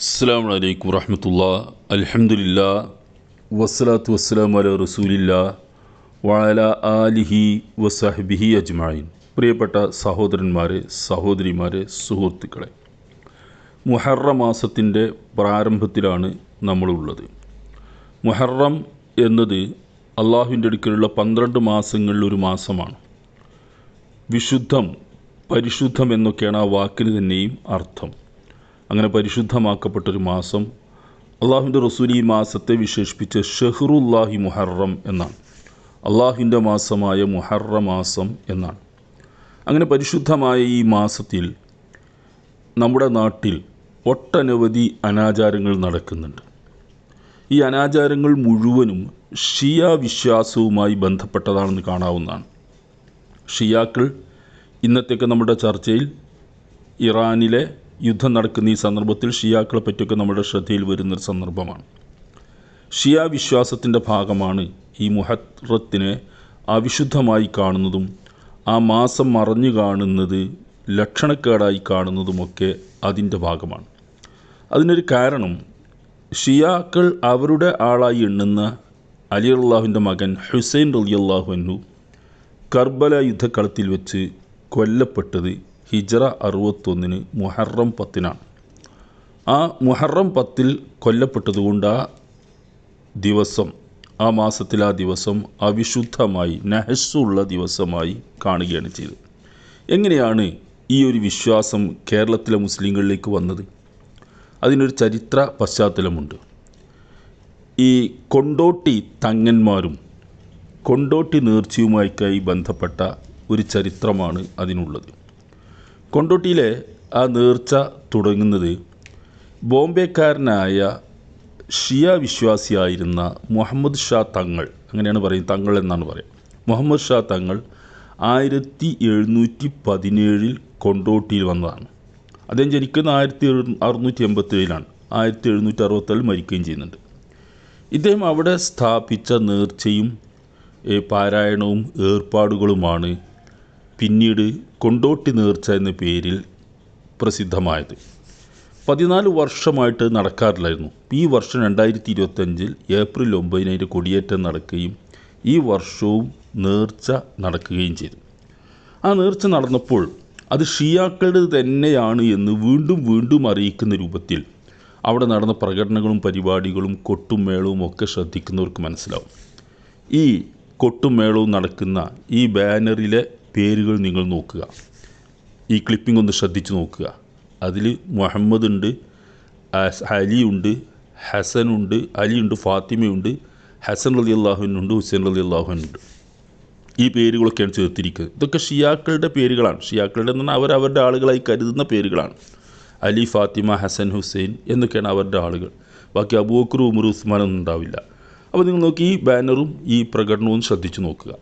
അസ്സാം വലൈക്കും വറഹമത്തുള്ള. അലഹമുല്ല വസ്സലാത്തു വസ്സലാം അല റസൂലില്ല. വാല ആലിഹി വസഹബിഹി അജ്മായിൻ പ്രിയപ്പെട്ട സഹോദരന്മാരെ സഹോദരിമാരെ സുഹൃത്തുക്കളെ. മുഹറ മാസത്തിന്റെ പ്രാരംഭത്തിലാണ് നമ്മളുള്ളത്. മുഹറം എന്നത് അള്ളാഹുവിന്റെ അടുക്കലുള്ള പന്ത്രണ്ട് മാസങ്ങളിൽ ഒരു മാസമാണ്. വിശുദ്ധം പരിശുദ്ധം എന്നൊക്കെയാണ് ആ വാക്കിന് തന്നെയും അർത്ഥം. അങ്ങനെ പരിശുദ്ധമാക്കപ്പെട്ടൊരു മാസം അള്ളാഹുവിന്റെ റസൂൽ ഈ മാസത്തെ വിശേഷിപ്പിച്ച് ഷെഹ്റുല്ലാഹി മുഹറം എന്നാണ്. അള്ളാഹുവിന്റെ മാസമായ മുഹറ മാസം എന്നാണ്. അങ്ങനെ പരിശുദ്ധമായ ഈ മാസത്തിൽ നമ്മുടെ നാട്ടിൽ ഒട്ടനവധി അനാചാരങ്ങൾ നടക്കുന്നുണ്ട്. ഈ അനാചാരങ്ങൾ മുഴുവനും ഷിയ വിശ്വാസവുമായി ബന്ധപ്പെട്ടതാണെന്ന് കാണാവുന്നതാണ്. ഷിയാക്കൾ ഇന്നത്തേക്ക് നമ്മുടെ ചർച്ചയിൽ ഇറാനിലെ യുദ്ധം നടക്കുന്ന ഈ സന്ദർഭത്തിൽ ഷിയാക്കളെ പറ്റിയൊക്കെ നമ്മുടെ ശ്രദ്ധയിൽ വരുന്നൊരു സന്ദർഭമാണ്. ഷിയ വിശ്വാസത്തിന്റെ ഭാഗമാണ് ഈ മുഹറത്തിനെ അവിശുദ്ധമായി കാണുന്നതും ആ മാസം മറഞ്ഞു കാണുന്നത് ലക്ഷണക്കേടായി കാണുന്നതുമൊക്കെ അതിന്റെ ഭാഗമാണ്. അതിനൊരു കാരണം ഷിയാക്കൾ അവരുടെ ആളായി എണ്ണുന്ന അലി അള്ളാഹുവിന്റെ മകൻ ഹുസൈൻ റലി എന്നു കർബല യുദ്ധക്കളത്തിൽ വെച്ച് കൊല്ലപ്പെട്ടത് ഹിജറ അറുപത്തൊന്നിന് മുഹറം പത്തിനാണ്. ആ മുഹറം പത്തിൽ കൊല്ലപ്പെട്ടതുകൊണ്ട് ആ ദിവസം ആ മാസത്തിൽ ആ ദിവസം അവിശുദ്ധമായി നഹസ്സുള്ള ദിവസമായി കാണുകയാണ് ചെയ്തത്. എങ്ങനെയാണ് ഈ ഒരു വിശ്വാസം കേരളത്തിലെ മുസ്ലിങ്ങളിലേക്ക് വന്നത്? അതിനൊരു ചരിത്ര പശ്ചാത്തലമുണ്ട്. ഈ കൊണ്ടോട്ടി തങ്ങന്മാരും കൊണ്ടോട്ടി നേർച്ചയുമായിക്കായി ബന്ധപ്പെട്ട ഒരു ചരിത്രമാണ് അതിനുള്ളത്. കൊണ്ടോട്ടിയിലെ ആ നേർച്ച തുടങ്ങുന്നത് ബോംബെക്കാരനായ ഷിയ വിശ്വാസിയായിരുന്ന മുഹമ്മദ് ഷാ തങ്ങൾ. അങ്ങനെയാണ് പറയുന്നത്. തങ്ങൾ എന്നാണ് പറയുക. മുഹമ്മദ് ഷാ തങ്ങൾ ആയിരത്തി എഴുന്നൂറ്റി പതിനേഴിൽ കൊണ്ടോട്ടിയിൽ വന്നതാണ്. അദ്ദേഹം ജനിക്കുന്ന ആയിരത്തി അറുന്നൂറ്റി എൺപത്തേഴിലാണ് ആയിരത്തി എഴുന്നൂറ്റി അറുപത്തേഴിൽ മരിക്കുകയും ചെയ്യുന്നുണ്ട്. ഇദ്ദേഹം അവിടെ സ്ഥാപിച്ച നേർച്ചയും പാരായണവും ഏർപ്പാടുകളുമാണ് പിന്നീട് കൊണ്ടോട്ടി നേർച്ച എന്ന പേരിൽ പ്രസിദ്ധമായത്. പതിനാല് വർഷമായിട്ട് നടക്കാറില്ലായിരുന്നു. ഈ വർഷം രണ്ടായിരത്തി ഇരുപത്തഞ്ചിൽ ഏപ്രിൽ ഒമ്പതിന് അതിന്റെ കൊടിയേറ്റം നടക്കുകയും ഈ വർഷവും നേർച്ച നടക്കുകയും ചെയ്തു. ആ നേർച്ച നടന്നപ്പോൾ അത് ഷിയാക്കളുടെ തന്നെയാണ് എന്ന് വീണ്ടും വീണ്ടും അറിയിക്കുന്ന രൂപത്തിൽ അവിടെ നടന്ന പ്രകടനങ്ങളും പരിപാടികളും കൊട്ടും മേളവും ഒക്കെ ശ്രദ്ധിക്കുന്നവർക്ക് മനസ്സിലാവും. ഈ കൊട്ടും മേളവും നടക്കുന്ന ഈ ബാനറിലെ പേരുകൾ നിങ്ങൾ നോക്കുക. ഈ ക്ലിപ്പിംഗ് ഒന്ന് ശ്രദ്ധിച്ച് നോക്കുക. അതിൽ മുഹമ്മദ് ഉണ്ട് അലി ഉണ്ട് ഹസൻ ഉണ്ട് അലി അലിയുണ്ട് ഫാത്തിമയുണ്ട് ഹസൻ റലി അള്ളാഹുവിനുണ്ട് ഹുസൈൻ റലി അള്ളാഹുവിനുണ്ട് ഈ പേരുകളൊക്കെയാണ് ചേർത്തിരിക്കുന്നത് ഇതൊക്കെ ഷിയാക്കളുടെ പേരുകളാണ്. ഷിയാക്കളുടെ എന്ന് പറഞ്ഞാൽ അവർ അവരുടെ ആളുകളായി കരുതുന്ന പേരുകളാണ്. അലി ഫാത്തിമ ഹസൻ ഹുസൈൻ എന്നൊക്കെയാണ് അവരുടെ ആളുകൾ. ബാക്കി അബൂക്കർ ഉമർ ഉസ്മാൻ ഒന്നും ഉണ്ടാവില്ല. അപ്പോൾ നിങ്ങൾ നോക്കി ഈ ബാനറും ഈ പ്രകടനവും ശ്രദ്ധിച്ചു നോക്കുക.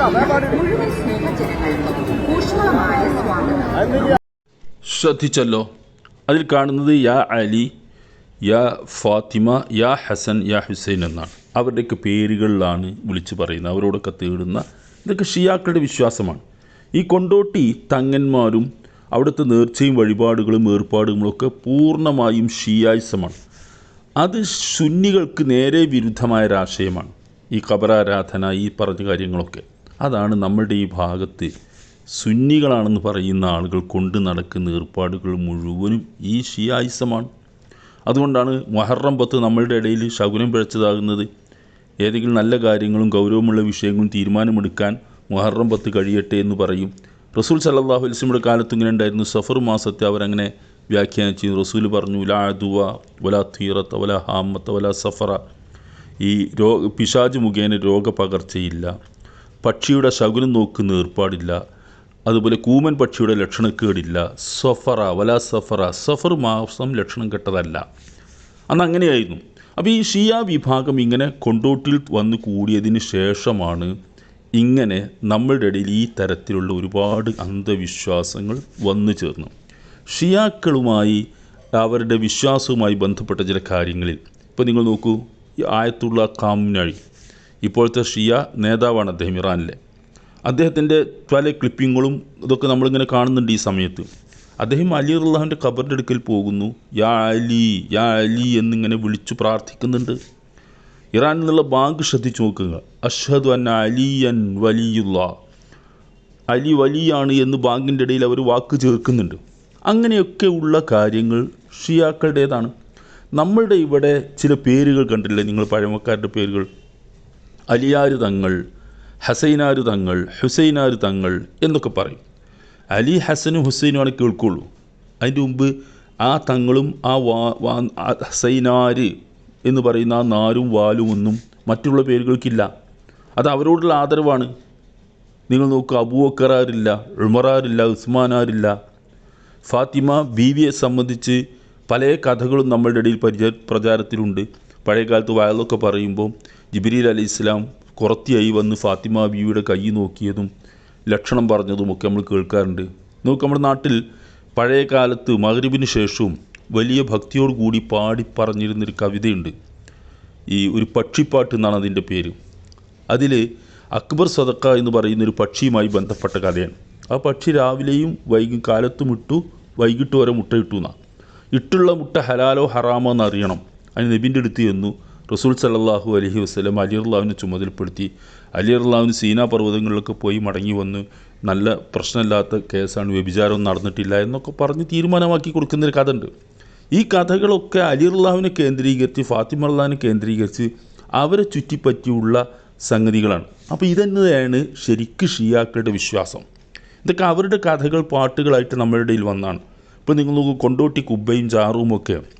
സ്വാഗതം ശ്രദ്ധിച്ചല്ലോ. അതിൽ കാണുന്നത് യാ അലി യാ ഫാത്തിമ യാ ഹസൻ യാ ഹുസൈൻ എന്നാണ്. അവരുടെയൊക്കെ പേരുകളിലാണ് വിളിച്ചു പറയുന്നത്. അവരോടൊക്കെ തേടുന്ന ഇതൊക്കെ ഷിയാക്കളുടെ വിശ്വാസമാണ്. ഈ കൊണ്ടോട്ടി തങ്ങന്മാരും അവിടുത്തെ നേർച്ചയും വഴിപാടുകളും ഏർപ്പാടുകളൊക്കെ പൂർണമായും ഷിയായിസമാണ്. അത് സുന്നികൾക്ക് നേരെ വിരുദ്ധമായ ഒരാശയമാണ് ഈ ഖബറാരാധന ഈ പറഞ്ഞ കാര്യങ്ങളൊക്കെ. അതാണ് നമ്മളുടെ ഈ ഭാഗത്ത് സുന്നികളാണെന്ന് പറയുന്ന ആളുകൾ കൊണ്ട് നടക്കുന്ന ഏർപ്പാടുകൾ മുഴുവനും ഈ ഷിയായിസമാണ് അതുകൊണ്ടാണ് മൊഹറം പത്ത് നമ്മളുടെ ഇടയിൽ ശകുനം പിഴച്ചതാകുന്നത്. ഏതെങ്കിലും നല്ല കാര്യങ്ങളും ഗൗരവമുള്ള വിഷയങ്ങളും തീരുമാനമെടുക്കാൻ മൊഹറം പത്ത് കഴിയട്ടെ എന്ന് പറയും. റസൂൽ സല്ലാഹു അലിസ്മിയുടെ കാലത്ത് ഇങ്ങനെ ഉണ്ടായിരുന്നു. സഫർ മാസത്തെ അവരങ്ങനെ വ്യാഖ്യാനിച്ചു. റസൂൽ പറഞ്ഞു ലാ ദുവ വല തീറത്ത് വല ഹാമത്ത് വല സഫറ. ഈ രോഗ പിശാജ് മുഖേന രോഗപകർച്ചയില്ല പക്ഷിയുടെ ശകുനം നോക്കുന്ന ഏർപ്പാടില്ല അതുപോലെ കൂമൻ പക്ഷിയുടെ ലക്ഷണക്കേടില്ല സഫറ വല സഫറ സഫർ മാസം ലക്ഷണം കെട്ടതല്ല. അന്ന് അങ്ങനെയായിരുന്നു. അപ്പോൾ ഈ ഷിയ വിഭാഗം ഇങ്ങനെ കൊണ്ടോട്ടിൽ വന്ന് കൂടിയതിന് ശേഷമാണ് ഇങ്ങനെ നമ്മളുടെ ഇടയിൽ ഈ തരത്തിലുള്ള ഒരുപാട് അന്ധവിശ്വാസങ്ങൾ വന്നു ചേർന്നു. ഷിയാക്കളുമായി അവരുടെ വിശ്വാസവുമായി ബന്ധപ്പെട്ട ചില കാര്യങ്ങളിൽ. ഇപ്പോൾ നിങ്ങൾ നോക്കൂ ഈ ആയത്തുള്ള കാംനഴി ഇപ്പോഴത്തെ ഷിയ നേതാവാണ് അദ്ദേഹം ഇറാനിലെ. അദ്ദേഹത്തിന്റെ പല ക്ലിപ്പിങ്ങുകളും ഇതൊക്കെ നമ്മളിങ്ങനെ കാണുന്നുണ്ട് ഈ സമയത്ത്. അദ്ദേഹം അലി അള്ളാഹുവിന്റെ ഖബറിന്റെ അടുക്കൽ പോകുന്നു. യാ അലി യാ അലി എന്നിങ്ങനെ വിളിച്ചു പ്രാർത്ഥിക്കുന്നുണ്ട്. ഇറാനിൽ നിന്നുള്ള ബാങ്ക് ശ്രദ്ധിച്ചു നോക്കുക. അഷ്ഹദു അന്ന അലിയൻ വലിയുള്ള. അലി വലിയാണ് എന്ന് ബാങ്കിന്റെ ഇടയിൽ അവർ വാക്ക് ചേർക്കുന്നുണ്ട്. അങ്ങനെയൊക്കെ ഉള്ള കാര്യങ്ങൾ ഷിയാക്കളുടേതാണ്. നമ്മളുടെ ഇവിടെ ചില പേരുകൾ കണ്ടില്ലേ നിങ്ങൾ പഴമക്കാരുടെ പേരുകൾ. അലിയാർ തങ്ങൾ ഹസൈനാർ തങ്ങൾ ഹുസൈനാർ തങ്ങൾ എന്നൊക്കെ പറയും. അലി ഹസനും ഹുസൈനുമാണ് കേൾക്കുള്ളൂ. അതിന്റെ മുമ്പ് ആ തങ്ങളും ആ വാ വാ ഹസൈനാര് എന്ന് പറയുന്ന ആ നാരും വാലും ഒന്നും മറ്റുള്ള പേരുകൾക്കില്ല. അത് അവരോടുള്ള ആദരവാണ്. നിങ്ങൾ നോക്കുക അബൂബക്കറാരില്ല ഉമറാരില്ല ഉസ്മാനാരില്ല. ഫാത്തിമ ബീവിയെ സംബന്ധിച്ച് പല കഥകളും നമ്മളുടെ ഇടയിൽ പരിചയ പ്രചാരത്തിലുണ്ട്. പഴയ കാലത്ത് വയലൊക്കെ പറയുമ്പോൾ ജിബിരിൽ അലി ഇസ്ലാം കുറത്തിയായി വന്ന് ഫാത്തിമ ബീവിയുടെ കൈ നോക്കിയതും ലക്ഷണം പറഞ്ഞതുമൊക്കെ നമ്മൾ കേൾക്കാറുണ്ട്. നോക്ക് നമ്മുടെ നാട്ടിൽ പഴയ കാലത്ത് മകരിവിന് ശേഷവും വലിയ ഭക്തിയോട് കൂടി പാടി പറഞ്ഞിരുന്നൊരു കവിതയുണ്ട്. ഈ ഒരു പക്ഷിപ്പാട്ട് എന്നാണ് അതിന്റെ പേര്. അതിൽ അക്ബർ സദക്ക എന്ന് പറയുന്ന ഒരു പക്ഷിയുമായി ബന്ധപ്പെട്ട കഥയാണ്. ആ പക്ഷി രാവിലെയും വൈകും കാലത്തും ഇട്ടു വൈകിട്ട് വരെ മുട്ട ഇട്ടു എന്നാണ്. ഇട്ടുള്ള മുട്ട ഹലാലോ ഹറാമോ എന്ന് അറിയണം അതിന് നബിന്റെ അടുത്ത് ചെന്നു. റസൂൽ സല്ലല്ലാഹു അലഹി വസ്ലം അലി അള്ളാഹുവിനെ ചുമതലപ്പെടുത്തി. അലി സീനാ പർവതങ്ങളിലൊക്കെ പോയി മടങ്ങി വന്ന് നല്ല പ്രശ്നമില്ലാത്ത കേസാണ് വ്യഭിചാരം നടന്നിട്ടില്ല എന്നൊക്കെ പറഞ്ഞ് തീരുമാനമാക്കി കൊടുക്കുന്നൊരു കഥ ഉണ്ട് ഈ കഥകളൊക്കെ അലി അള്ളാഹുവിനെ കേന്ദ്രീകരിച്ച് ഫാത്തിമ അള്ളാഹിനെ കേന്ദ്രീകരിച്ച് അവരെ ചുറ്റിപ്പറ്റിയുള്ള സംഗതികളാണ്. അപ്പോൾ ഇതന്നെയാണ് ശരിക്ക് ഷിയാക്കളുടെ വിശ്വാസം? ഇതൊക്കെ അവരുടെ കഥകൾ പാട്ടുകളായിട്ട് നമ്മളുടെ ഇടയിൽ വന്നാണ്. ഇപ്പോൾ നിങ്ങൾ കൊണ്ടോട്ടി കുബ്ബയും ചാറും ഒക്കെ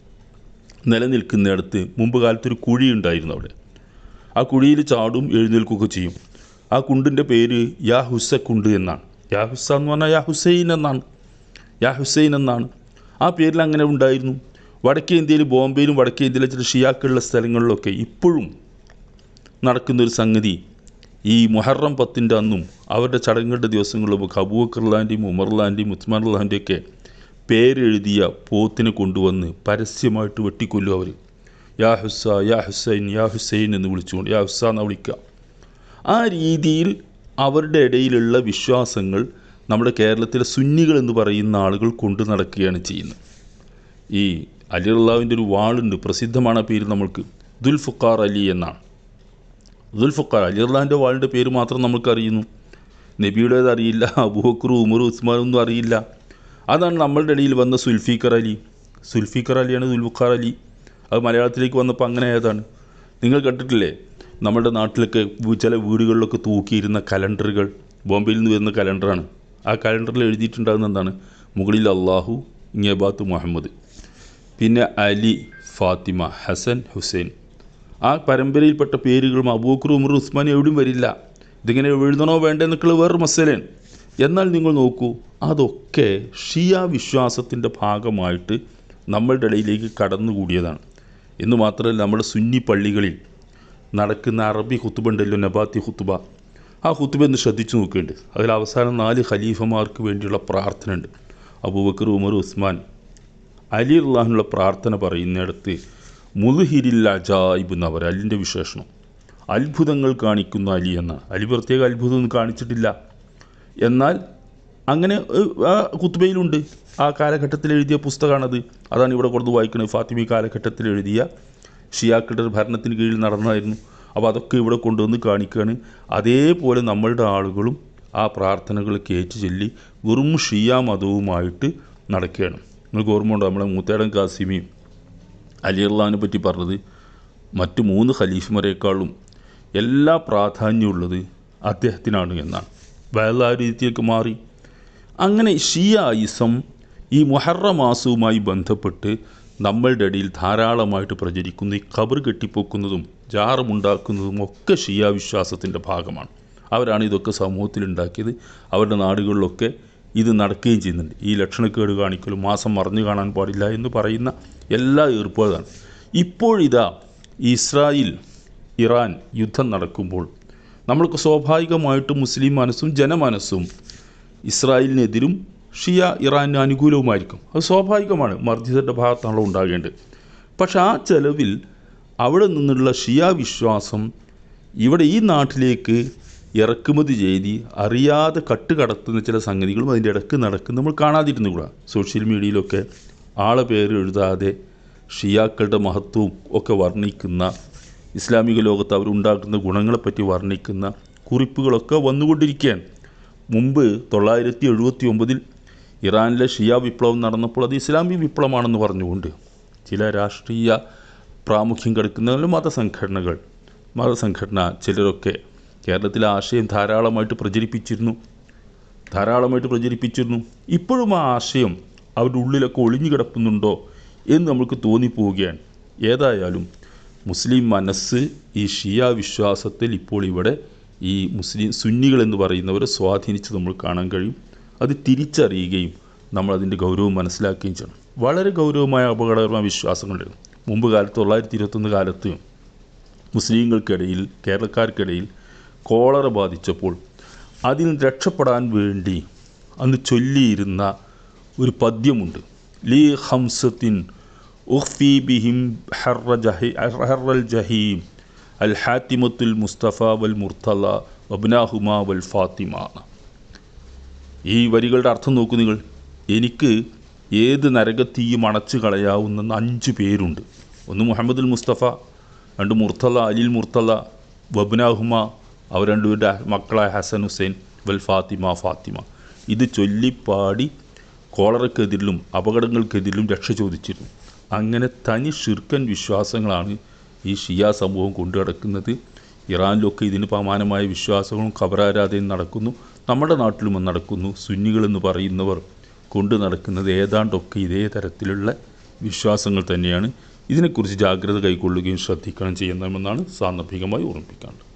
നിലനിൽക്കുന്നിടത്ത് മുമ്പ് കാലത്തൊരു കുഴി ഉണ്ടായിരുന്നു അവിടെ. ആ കുഴിയിൽ ചാടും എഴുന്നേൽക്കുകയൊക്കെ ചെയ്യും. ആ കുണ്ടിന്റെ പേര് യാ ഹുസ കുണ്ട് എന്നാണ്. യാ ഹുസ എന്ന് പറഞ്ഞാൽ യാ ഹുസൈൻ എന്നാണ്. യാ ഹുസൈൻ എന്നാണ്. ആ പേരിൽ അങ്ങനെ ഉണ്ടായിരുന്നു. വടക്കേ ഇന്ത്യയിൽ ബോംബെയിലും വടക്കേ ഇന്ത്യയിലെ ചില ഷിയാക്കളുള്ള സ്ഥലങ്ങളിലൊക്കെ ഇപ്പോഴും നടക്കുന്നൊരു സംഗതി ഈ മുഹറം പത്തിന്റെ അന്നും അവരുടെ ചടങ്ങുകളുടെ ദിവസങ്ങളിലും അബൂബക്കർലാന്റെയും ഉമർലാന്റെയും ഉസ്മാൻലാന്റെയും ഒക്കെ പേരെഴുതിയ പോത്തിനെ കൊണ്ടുവന്ന് പരസ്യമായിട്ട് വെട്ടിക്കൊല്ലു അവർ യാ ഹുസ യാ ഹുസൈൻ യാ ഹുസൈൻ എന്ന് വിളിച്ചുകൊണ്ട് യാ ഹുസ എന്നാണ് വിളിക്കുക ആ രീതിയിൽ അവരുടെ ഇടയിലുള്ള വിശ്വാസങ്ങൾ നമ്മുടെ കേരളത്തിലെ സുന്നികൾ എന്ന് പറയുന്ന ആളുകൾ കൊണ്ടു നടക്കുകയാണ് ചെയ്യുന്നത്. ഈ അലി അള്ളാവിന്റെ ഒരു വാളുണ്ട് പ്രസിദ്ധമാണ് ആ പേര് നമ്മൾക്ക്. ദുൽഫുഖാർ അലി എന്നാണ്. ദുൽഫുഖാർ അലി അള്ളാഹിന്റെ വാളിന്റെ പേര് മാത്രം നമുക്കറിയുന്നു നബിയുടേത് അറിയില്ല അബൂബക്കർ ഉമർ ഉസ്മാൻ ഒന്നും അറിയില്ല. അതാണ് നമ്മളുടെ ഇടയിൽ വന്ന സുൽഫീഖർ അലി. സുൽഫീഖർ അലിയാണ് ദുൽബുഖാർ അലി. അത് മലയാളത്തിലേക്ക് വന്നപ്പോൾ അങ്ങനെ ആയതാണ്. നിങ്ങൾ കണ്ടിട്ടില്ലേ? നമ്മുടെ നാട്ടിലൊക്കെ ചില വീടുകളിലൊക്കെ തൂക്കിയിരുന്ന കലണ്ടറുകൾ ബോംബെയിൽ നിന്ന് വരുന്ന കലണ്ടറാണ്. ആ കലണ്ടറിൽ എഴുതിയിട്ടുണ്ടാകുന്ന എന്താണ്? മുകളിൽ അള്ളാഹു ഇങ്ങേബാത്ത് മുഹമ്മദ്. പിന്നെ അലി ഫാത്തിമ ഹസൻ ഹുസൈൻ. ആ പരമ്പരയിൽപ്പെട്ട പേരുകളും അബൂക്കർ ഉമർ ഉസ്മാൻ എവിടെയും വരില്ല. ഇതിങ്ങനെ എഴുതണോ വേണ്ടെന്നൊക്കെയുള്ള വേറൊരു മസലയാണ്. എന്നാൽ നിങ്ങൾ നോക്കൂ അതൊക്കെ ഷിയ വിശ്വാസത്തിന്റെ ഭാഗമായിട്ട് നമ്മളുടെ ഇടയിലേക്ക് കടന്നുകൂടിയതാണ്. എന്ന് മാത്രമല്ല നമ്മുടെ സുന്നി പള്ളികളിൽ നടക്കുന്ന അറബി ഹുത്തുബ ഉണ്ടല്ലോ നബാത്തി ഹുത്തുബ. ആ ഹുത്തുബ ഒന്ന് ശ്രദ്ധിച്ചു നോക്കുന്നുണ്ട് അതിൽ അവസാനം നാല് ഖലീഫമാർക്ക് വേണ്ടിയുള്ള പ്രാർത്ഥന ഉണ്ട് അബൂബക്കർ ഉമർ ഉസ്മാൻ. അലി അള്ളാഹിനുള്ള പ്രാർത്ഥന പറയുന്നിടത്ത് മുൽഹിരിൽ അജായിബ് എന്നവർ അലിന്റെ വിശേഷണം. അത്ഭുതങ്ങൾ കാണിക്കുന്ന അലി എന്ന അലി പ്രത്യേക അത്ഭുതമൊന്നും കാണിച്ചിട്ടില്ല. എന്നാൽ അങ്ങനെ കുത്തുബയിലുണ്ട് ആ കാലഘട്ടത്തിൽ എഴുതിയ പുസ്തകമാണത്. അതാണ് ഇവിടെ കൊടുത്ത് വായിക്കുന്നത് ഫാത്തിമി കാലഘട്ടത്തിൽ എഴുതിയ ഷിയാക്കളുടെ ഭരണത്തിന് കീഴിൽ നടന്നതായിരുന്നു. അപ്പോൾ അതൊക്കെ ഇവിടെ കൊണ്ടുവന്ന് കാണിക്കുകയാണ്. അതേപോലെ നമ്മളുടെ ആളുകളും ആ പ്രാർത്ഥനകൾ കയറ്റി ചൊല്ലി വെറും ഷിയ മതവുമായിട്ട് നടക്കുകയാണ്. നിങ്ങൾക്ക് ഓർമ്മ ഉണ്ടോ നമ്മളെ മൂത്തേടൻ കാസിമിയും അലി അള്ളഹാനെ പറ്റി പറഞ്ഞത്? മറ്റ് മൂന്ന് ഖലീഫ്മരേക്കാളും എല്ലാ പ്രാധാന്യമുള്ളത് അദ്ദേഹത്തിനാണ് എന്നാണ്. വേറെ രീതിയിലേക്ക് മാറി. അങ്ങനെ ഷിയായിസം ഈ മൊഹറ മാസവുമായി ബന്ധപ്പെട്ട് നമ്മളുടെ ഇടയിൽ ധാരാളമായിട്ട് പ്രചരിക്കുന്നു. ഈ ഖബർ കെട്ടിപ്പൊക്കുന്നതും ജാറമുണ്ടാക്കുന്നതും ഒക്കെ ഷിയ വിശ്വാസത്തിന്റെ ഭാഗമാണ്. അവരാണ് ഇതൊക്കെ സമൂഹത്തിൽ ഉണ്ടാക്കിയത്. അവരുടെ നാടുകളിലൊക്കെ ഇത് നടക്കുകയും ചെയ്യുന്നുണ്ട്. ഈ ലക്ഷണക്കേട് കാണിക്കലും മാസം മറഞ്ഞു കാണാൻ പാടില്ല എന്ന് പറയുന്ന എല്ലാ ഏർപ്പാടാണ് ഇപ്പോഴിതാ ഇസ്രായേൽ ഇറാൻ യുദ്ധം നടക്കുമ്പോൾ നമ്മൾക്ക് സ്വാഭാവികമായിട്ടും മുസ്ലിം മനസ്സും ജനമനസ്സും ഇസ്രായേലിനെതിരും ഷിയ ഇറാന് അനുകൂലവുമായിരിക്കും. അത് സ്വാഭാവികമാണ്. മർദ്ദിതരുടെ ഭാഗത്താണല്ലോ ഉണ്ടാകേണ്ടത്. പക്ഷെ ആ ചെലവിൽ അവിടെ നിന്നുള്ള ഷിയ വിശ്വാസം ഇവിടെ ഈ നാട്ടിലേക്ക് ഇറക്കുമതി ചെയ്ത് അറിയാതെ കട്ട് കടത്തുന്ന ചില സംഗതികളും അതിന്റെ ഇടയ്ക്ക് നടക്കുന്ന നമ്മൾ കാണാതിരുന്നുകൂടാ സോഷ്യൽ മീഡിയയിലൊക്കെ ആളെ പേര് എഴുതാതെ ഷിയാക്കളുടെ മഹത്വവും ഒക്കെ വർണിക്കുന്ന ഇസ്ലാമിക ലോകത്ത് അവരുണ്ടാക്കുന്ന ഗുണങ്ങളെപ്പറ്റി വർണിക്കുന്ന കുറിപ്പുകളൊക്കെ വന്നുകൊണ്ടിരിക്കുകയാണ്. മുമ്പ് തൊള്ളായിരത്തി എഴുപത്തി ഒമ്പതിൽ ഇറാനിലെ ഷിയ വിപ്ലവം നടന്നപ്പോൾ അത് ഇസ്ലാമിക വിപ്ലവമാണെന്ന് പറഞ്ഞുകൊണ്ട് ചില രാഷ്ട്രീയ പ്രാമുഖ്യം കിടക്കുന്ന മതസംഘടനകൾ മതസംഘടന ചിലരൊക്കെ കേരളത്തിലെ ആശയം ധാരാളമായിട്ട് പ്രചരിപ്പിച്ചിരുന്നു. ധാരാളമായിട്ട് പ്രചരിപ്പിച്ചിരുന്നു. ഇപ്പോഴും ആ ആശയം അവരുടെ ഉള്ളിലൊക്കെ ഒളിഞ്ഞു കിടക്കുന്നുണ്ടോ എന്ന് നമുക്ക് തോന്നിപ്പോവുകയാണ്. ഏതായാലും മുസ്ലിം മനസ്സ് ഈ ഷിയ വിശ്വാസത്തിൽ ഇപ്പോൾ ഇവിടെ ഈ മുസ്ലിം സുന്നികൾ എന്ന് പറയുന്നവരെ സ്വാധീനിച്ച് നമ്മൾ കാണാൻ കഴിയും. അത് തിരിച്ചറിയുകയും നമ്മൾ അതിന്റെ ഗൗരവം മനസ്സിലാക്കുകയും ചെയ്യണം. വളരെ ഗൗരവമായ അപകടകരമായ വിശ്വാസങ്ങളുണ്ട്. മുമ്പ് കാലത്ത് തൊള്ളായിരത്തി ഇരുപത്തൊന്ന് കാലത്ത് മുസ്ലിങ്ങൾക്കിടയിൽ കേരളക്കാർക്കിടയിൽ കോളറ ബാധിച്ചപ്പോൾ അതിൽ രക്ഷപ്പെടാൻ വേണ്ടി അന്ന് ചൊല്ലിയിരുന്ന ഒരു പദ്യമുണ്ട്. ലീ ഹംസത്തിൻ ഉഖ്ഫി بهم حر ജഹി ഹർറൽ ജഹീം അൽ ഹാത്തിമത്തുൽ മുസ്തഫ വൽ മുർത്തല വബ്നാഹുമ ഈ വരികളുടെ അർത്ഥം നോക്കൂ നിങ്ങൾ. എനിക്ക് ഏത് നരകത്തീയും അണച്ചു കളയാവുന്ന അഞ്ച് പേരുണ്ട്. ഒന്ന് മുഹമ്മദുൽ മുസ്തഫ രണ്ട് മുർത്തല അലിൽ മുർത്തല വബ്നാഹുമ അവർ രണ്ടുപേരുടെ മക്കളായ ഹസൻ ഹുസൈൻ വൽ ഫാത്തിമ ഫാത്തിമ. ഇത് ചൊല്ലിപ്പാടി കോളറക്കെതിരിലും അപകടങ്ങൾക്കെതിരിലും രക്ഷ ചോദിച്ചിരുന്നു. അങ്ങനെ തനി ഷിർക്കൻ വിശ്വാസങ്ങളാണ് ഈ ഷിയ സമൂഹം കൊണ്ടു നടക്കുന്നത്. ഇറാനിലൊക്കെ ഇതിന് സമാനമായ വിശ്വാസങ്ങളും ഖബറാരാധനയും നടക്കുന്നു. നമ്മുടെ നാട്ടിലും നടക്കുന്നു. സുന്നികളെന്ന് പറയുന്നവർ കൊണ്ടു നടക്കുന്നത് ഏതാണ്ടൊക്കെ ഇതേ തരത്തിലുള്ള വിശ്വാസങ്ങൾ തന്നെയാണ്. ഇതിനെക്കുറിച്ച് ജാഗ്രത കൈക്കൊള്ളുകയും ശ്രദ്ധിക്കുകയും ചെയ്യുന്നതെന്നാണ് സാന്ദർഭികമായി ഓർമ്മിപ്പിക്കാനുള്ളത്.